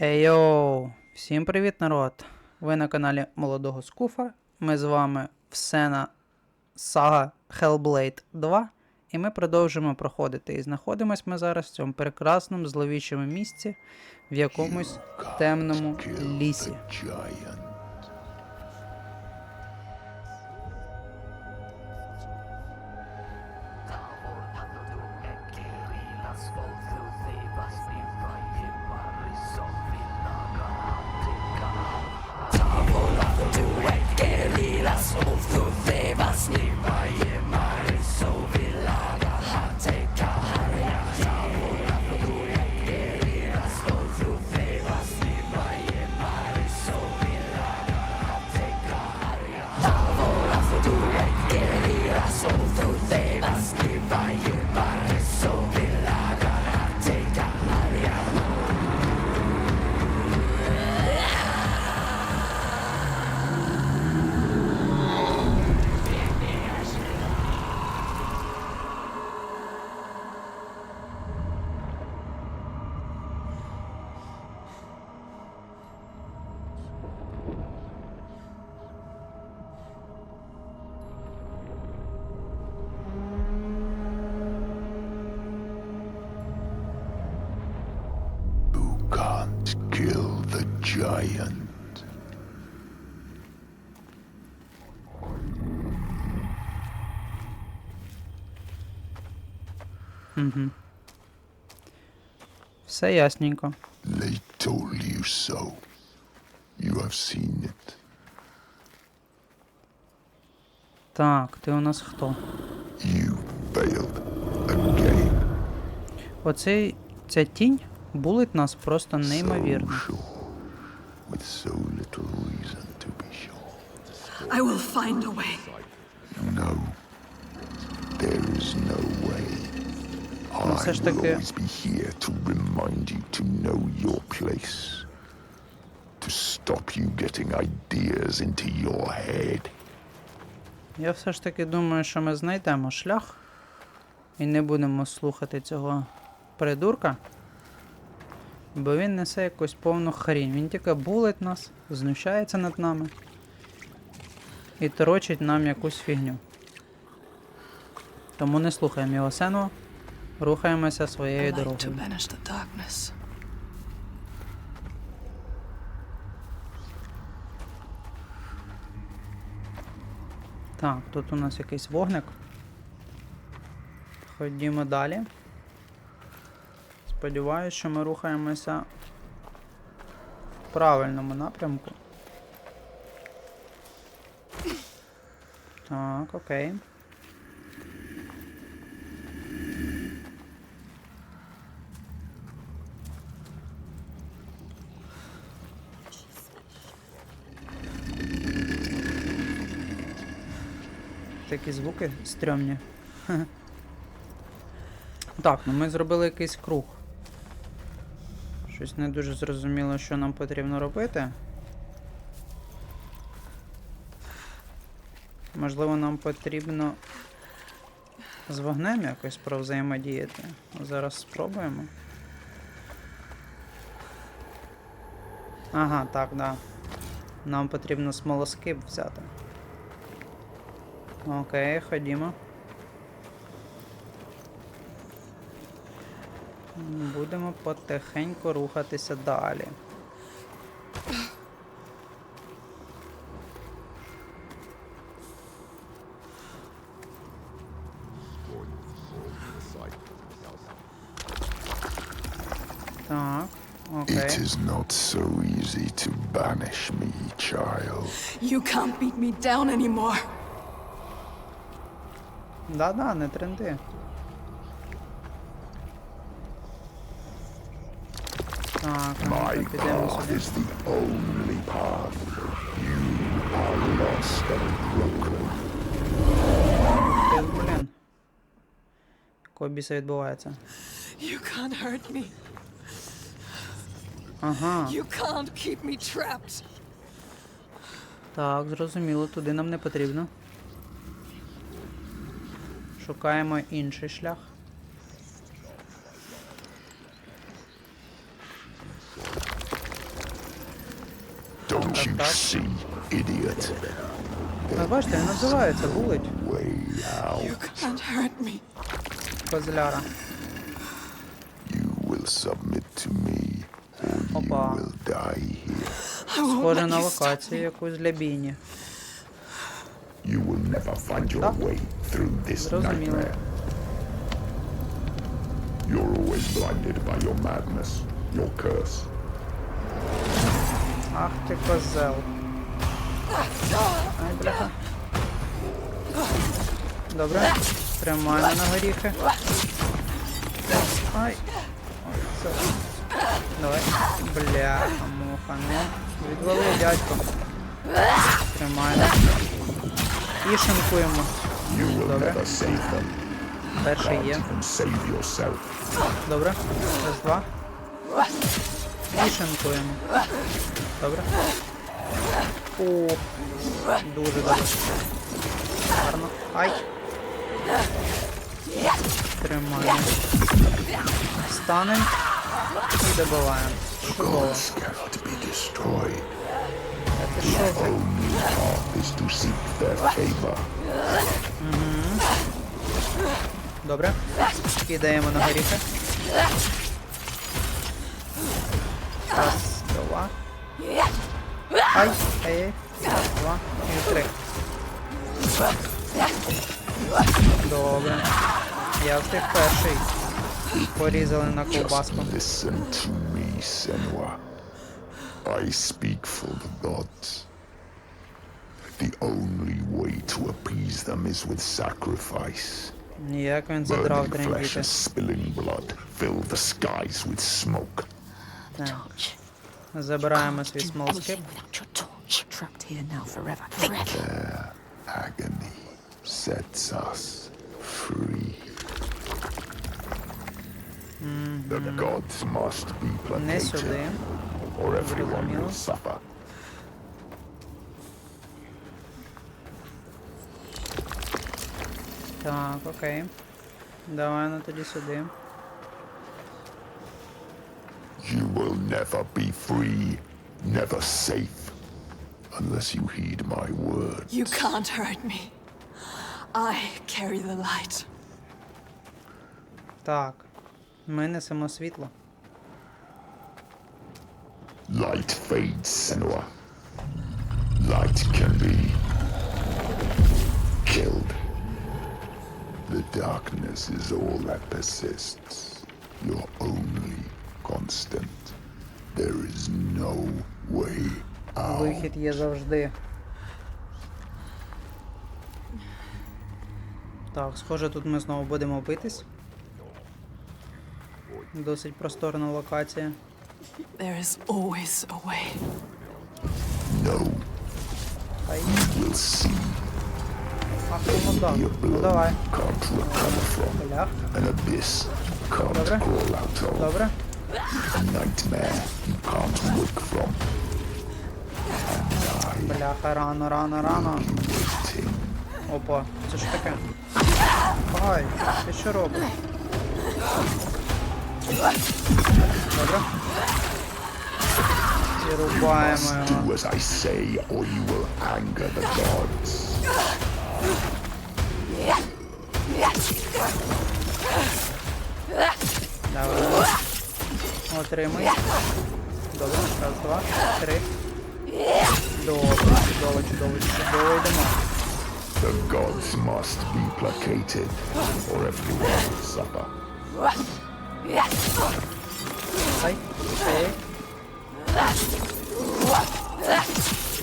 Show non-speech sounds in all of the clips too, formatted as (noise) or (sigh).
Ейоу! Всім привіт, народ! Ви на каналі Молодого Скуфа. Ми з вами Всена Сага Hellblade 2. І ми продовжуємо проходити. І знаходимось ми зараз в цьому прекрасному зловічому місці в якомусь темному лісі. Co teraz nie ma. Giant? Все ясненько. They told you so. You have seen it. Так, ти у нас хто? You failed again. Оцей ця тінь булить нас просто неймовірно. So sure. With so little reason to be sure. I will find a way. No. There is no way. Ну, I will always be here to remind you to know your place. To stop you getting ideas into your head. Я все ж таки думаю, що ми знайдемо шлях і не будемо слухати цього придурка. Бо він несе якусь повну хрінь. Він тільки булить нас, знущається над нами і торочить нам якусь фігню. Тому не слухаємо його сену, рухаємося своєю дорогою. Так, тут у нас якийсь вогник. Ходімо далі. Сподіваюсь, що ми рухаємося в правильному напрямку. Так, окей. Такі звуки стрьомні. (laughs) Так, ну ми зробили якийсь круг. Щось не дуже зрозуміло, що нам потрібно робити. Можливо, нам потрібно з вогнем якось провзаємодіяти. Зараз спробуємо. Ага, так, да. Нам потрібно смолоскип взяти. Окей, ходімо. Будемо потихеньку рухатися далі. Так, окей. It is not so easy to banish me, child. You can't beat me down anymore. Да-да, не тренди. Так, а My ну-ка підемо path сюди. is the only path. You are lost and broken. Ти, блін. Якого біса відбувається? You can't hurt me. Ага. You can't keep me trapped. Так, зрозуміло, туди нам не потрібно. Шукаємо інший шлях. you так. see, idiot? Ну, бачите, він називається булить. Way out. You can't hurt me. Козляра. You will submit to me, or you Опа. will die here. I won't Схоже let на you stop локацію me. якусь для бійні. You will never find your Так. way through this Зрозуміло. nightmare. You're always blinded by your madness, your curse. Ах ти козел. Ай, бляха. Добре. Тримаємо на горіхи. Ай. Це. Давай. Бляха, муха, ну. Відвали, дядько. Тримаємо. І шинкуємо. Добре. Перший є. Добре. Раз, два. І шинкуємо. Добре. О, дуже добре. Гарно. Ай. Тримаємо. Станемо і добиваємо. Чудово. Що favor. Добре. Кидаємо на горіхи. Раз. Ай, ай, ай. Два і три. Добре. Я встиг перший. Порізали на Just ковбаску. listen to me, Senua. I speak for the gods. The only way to appease them is with sacrifice. Як він задрав Burning flesh трембіти. and spilling blood fill the skies with smoke. Так. Torch. Забираємо Can't свій do смолскип. anything without your torch. Trapped here now forever. Think. Agony sets us free. The gods must be Не сюди. placated, or everyone Зрозуміло. will suffer. Так, окей. Давай ну тоді сюди. will never be free, never safe, unless you heed my word. You can't hurt me. I carry the light. Так. Ми несемо світло. Light fades, Senua. Light can be killed. The darkness is all that persists. Your only constant. There is no way out. Вихід є завжди. Так, схоже, тут ми знову будемо битись. Досить просторна локація. There is always a way. No, Ай, we'll see. ах, ну так. Ну давай. abyss can't Добре. Добре. A nightmare you can't wake from. Бляха, рано, рано, рано. Waiting. Опа, це ж таке. Ай, ти що робиш? Добре. І рубаємо його. Do as I say, or you will anger the gods. Давай. Отримай. Добре, раз, два, три. Добре, чудово, чудово, чудово йдемо. The gods must be placated, or everyone will suffer. Ай, ей.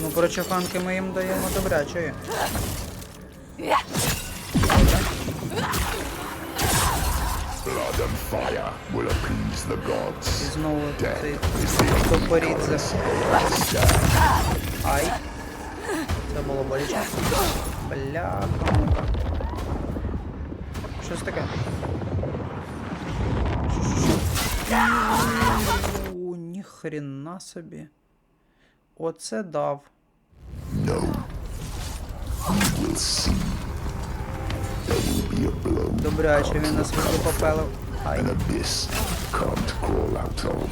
Ну, прочуханки ми їм даємо добрячої. Добре. Fire will appease the І gods. знову Death цей understand. Ай. Це було боляче. Муха. Що це таке? Ніхрена собі. Оце дав. No. You will see. There will be a blow. Добряче він нас попелив. An abyss can't crawl out of.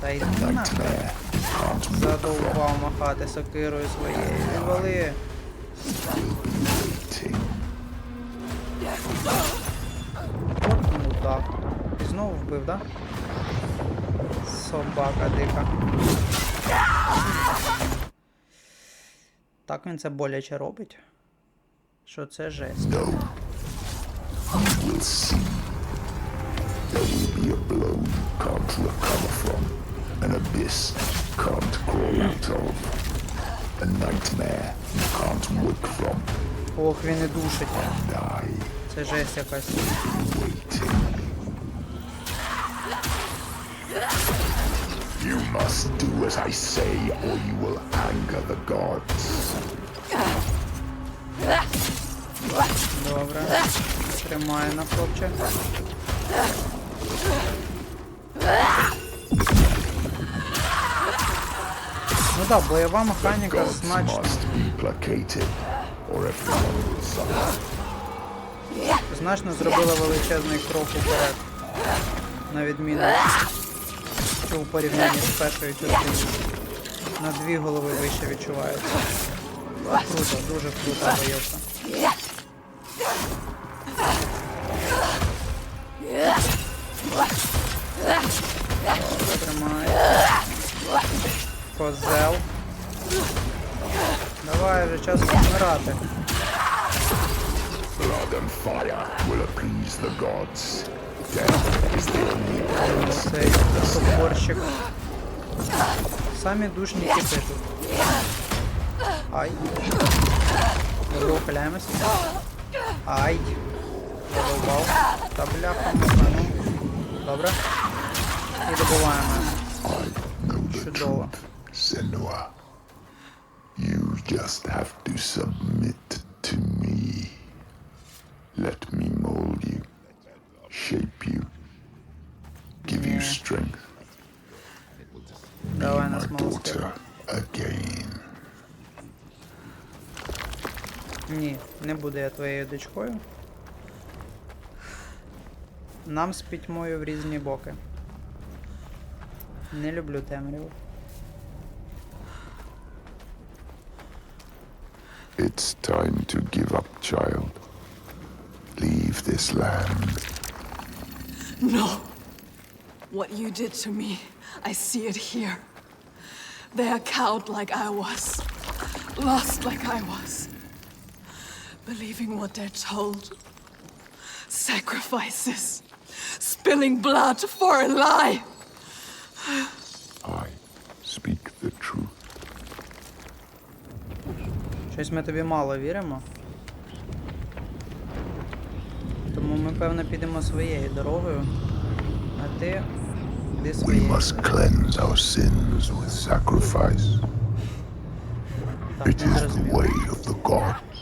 Та нахуй. Nightmare can't move Задовбав махати сокирою своєю. Відвали. waiting. Ну так. І знову вбив, да? Собака дика. Так він це боляче робить. Що це жесть. No. You will see. There will be a blow you can't recover from. An abyss you can't crawl out of. A nightmare you can't wake from. Ох, він і душить. And I Це жесть якась. waiting. You must do as I say, or you will anger the gods. Добре. Тримає на хлопче. Ну так, бойова механіка Gods значно, зробила величезний крок уперед. На відміну що у порівнянні з першою частиною. На дві голови вище відчувається. Круто, дуже круто бойовка. Козел. Давай вже час помирати. Blood and fire will appease the gods. Death is the only Цей топорщик. Самі душні типи тут. Ай. Добре. Ай. Задовбав. Та бляха ну. Добре. І добуваємо. Чудово. Senua. You just have to submit to me. Let me mold you, shape you, give you strength. На My daughter again. Ні, не буду я твоєю дочкою. Нам з пітьмою в різні боки. Не люблю темряву. It's time to give up, child. Leave this land. No. What you did to me, I see it here. They are cowed like I was. Lost like I was. Believing what they're told. Sacrifices. Spilling blood for a lie. Щось ми тобі мало віримо. Тому ми, певно, підемо своєю дорогою. А ти йди We своєю. must cleanse our sins with sacrifice. It is the way of the gods.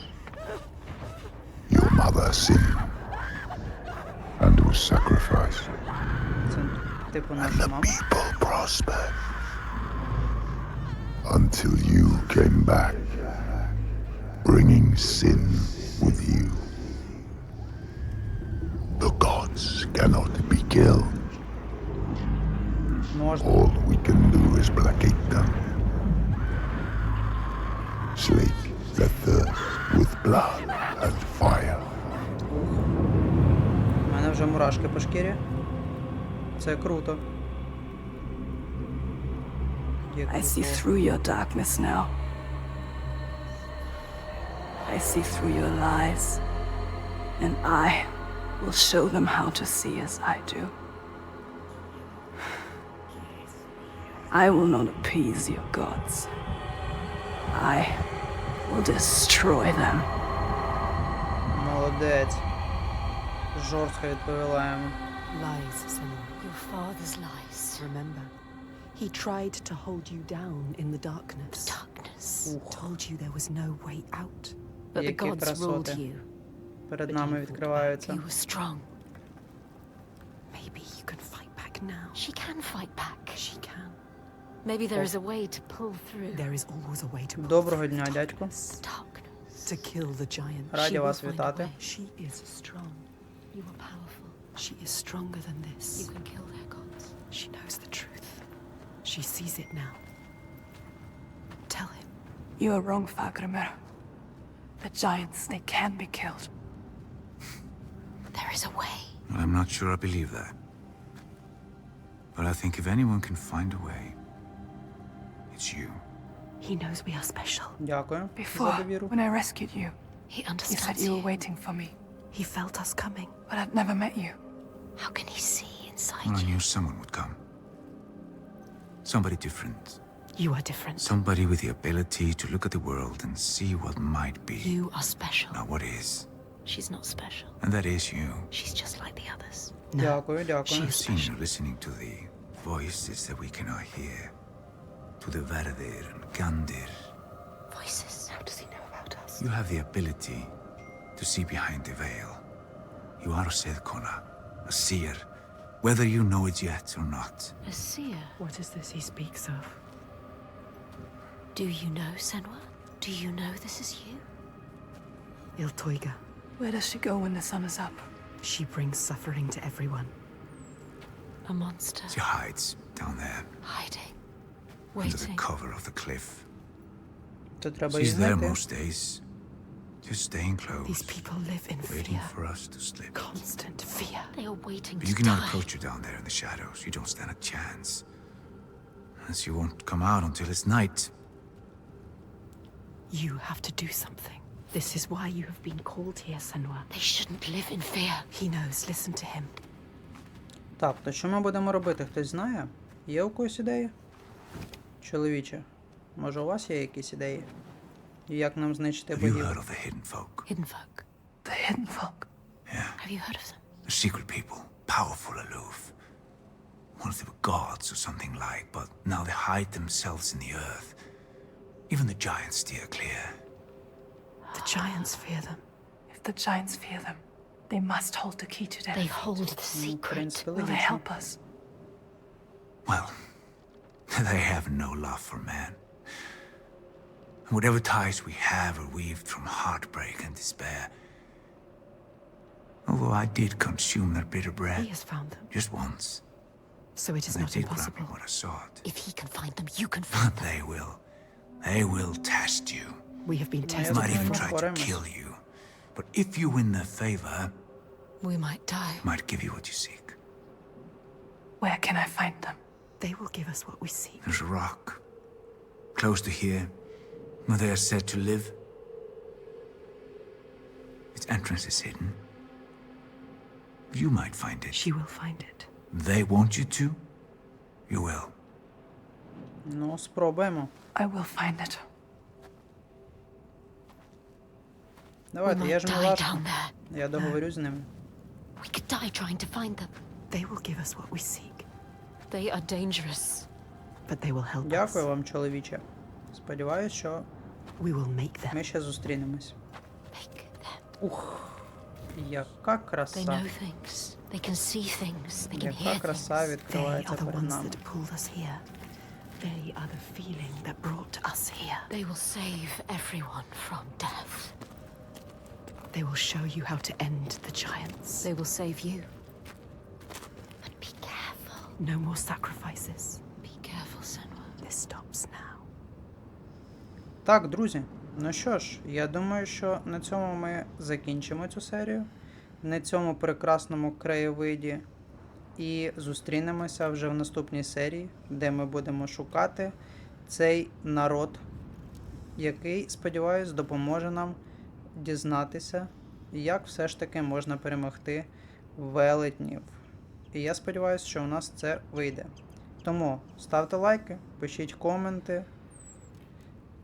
Your mother sinned and was sacrificed, Це типу наша мама. Це круто. Є I see круто. through your darkness now. I see through your lies. And I will show them how to see as I do. I will not appease your gods. I will destroy them. Молодець. Жорстко відповіла йому. Lies, Senua. Your father's lies. Remember, he tried to hold you down in the darkness. Darkness. Told you there was no way out. But the Які gods ruled красоти. you. Перед But нами you fought відкриваються. You were strong. Maybe you can fight back now. She can fight back. She can. Maybe there is a way to pull through. There is always a way to pull Доброго through дня, the дядько. darkness, Darkness. To kill the giant. Раді She will вас find a вітати. way. She is strong. You are powerful. She is stronger than this. You can kill their gods. She knows the truth. She sees it now. Tell him. You are wrong, Fagrimer. The giants, they can be killed. There is a way. Well, I'm not sure I believe that. But I think if anyone can find a way, it's you. He knows we are special. Дякую Before, за довіру. when I rescued you, He you said understands you you. were waiting for me, He felt us coming. but I'd never met you. How can he see inside Well, I you? knew someone would come. Somebody different. You are different. Somebody with the ability to look at the world and see what might be. You are special. Not what is. She's not special. And that is you. She's just like the others. No. Дякую, дякую. She I've is seen special. you listening to the voices that we cannot hear. To the Verdir and Gandir. Voices. How does he know about us? You have the ability to see behind the veil. You are a Sedkona, a seer, whether you know it yet or not. A seer? What is this he speaks of? Do you know, Senwa? Do you know this is you? Iltoiga. Where does she go when the sun is up? She brings suffering to everyone. A monster. She hides down there. Hiding. Waiting. Under the cover of the cliff. She's there most days, just staying close, These people live in waiting fear. for us to slip. Constant fear. They are waiting But to you cannot die. approach her down there in the shadows. You don't stand a chance. And she won't come out until it's night. You have to do something. This is why you have been called here, Senwa. They shouldn't live in fear. He knows. Listen to him. Так, то що ми будемо робити? Хтось знає? Є у когось ідеї? Чоловіче, може у вас є якісь ідеї? Як нам знищити Have you богів? heard of the hidden folk? Hidden folk. The hidden folk. Yeah. Have you heard of them? The secret people, powerful, aloof. Once they were gods or something like, but now they hide themselves in the earth. Even the giants steer clear. The giants fear them. If the giants fear them, they must hold the key to their They fate. hold the Ну, в secret. принципі, Will they логічно. help us? Well, (laughs) they have no love for man. And whatever ties we have are weaved from heartbreak and despair. Although I did consume their bitter He bread has found them. just once. So it is And not they did grant impossible. what I sought. If he can find them, you can (laughs) find But them. they will. They will test you. We have been Yeah, They might even try to kill you. But if you win their favor, We might die. might give you what you seek. Where can I find them? They will give us what we seek. There's a rock close to here where they are said to live. Its entrance is hidden. You might find it. She will find it. They want you to. You will. Ну, спробуємо. I will find it. We Давайте, я might ж не die важко. down there. Я договорюсь з ними. We could die trying to find them. They will give us what we seek. They are dangerous. But they will help us. Дякую вам, чоловіче. Сподіваюсь, що We will make them. ми ще зустрінемось. Make them. Ух, яка They краса. know things. They can see things. They can Яка hear краса things. They відкривається are the перед ones нами. that pulled us here. They are the feeling that brought us here. They will save everyone from death. They will show you how to end the giants. They will save you. But be careful. No more sacrifices. Be careful, Senwa. This stops now. Так, друзі. Ну що ж, я думаю, що на цьому ми закінчимо цю серію. На цьому прекрасному краєвиді. І зустрінемося вже в наступній серії, де ми будемо шукати цей народ, який, сподіваюсь, допоможе нам дізнатися, як все ж таки можна перемогти велетнів. І я сподіваюся, що у нас це вийде. Тому ставте лайки, пишіть коменти.